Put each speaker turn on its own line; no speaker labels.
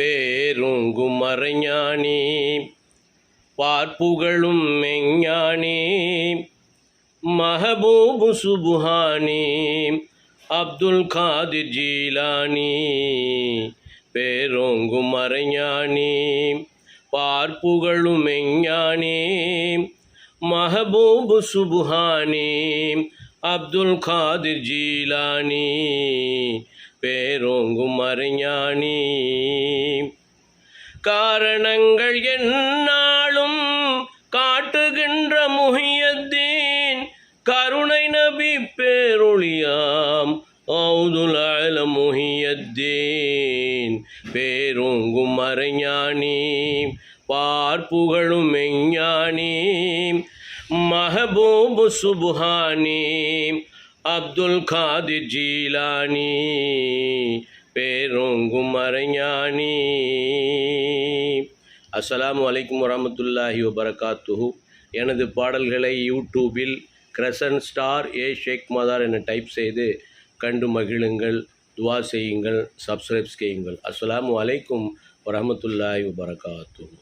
பேருங்கும் மறைஞானி. பார்ப்புகளும் மெஞ்ஞானி. மஹபூபு சுபுஹானி. அப்துல் காதிர் ஜீலானி. பேரோங்கும் மறைஞானி. பார்ப்புகளும் மெஞ்ஞானி. மஹபூபு சுபுஹானி. அப்துல் காதிர் ஜீலானி. பேரோங்கும் அறிஞானி காரணங்கள் என்னாலும் காட்டுகின்ற முஹியத்தீன். கருணை நபி பேருளியாம் அவுதுல் அல முஹியத்தீன். பேரோங்கும் மறைஞானி பார்ப்புகழும் மெஞ்ஞானி மஹபூபு சுபுஹானி அப்துல் காதிர் ஜீலானி பேரோங்கும் மறைஞானி அஸ்ஸலாமு அலைக்கும் வரமத்துல்லாஹி வபரகாத்துஹு. எனது பாடல்களை யூடியூபில் கிரசன் ஸ்டார் ஏ ஷேக் மதார் என டைப் செய்து கண்டு மகிழுங்கள் துவா செய்யுங்கள் சப்ஸ்கிரைப் செய்யுங்கள். அஸ்ஸலாமு அலைக்கும் வரமத்துல்லாஹி வபரகாத்துஹு.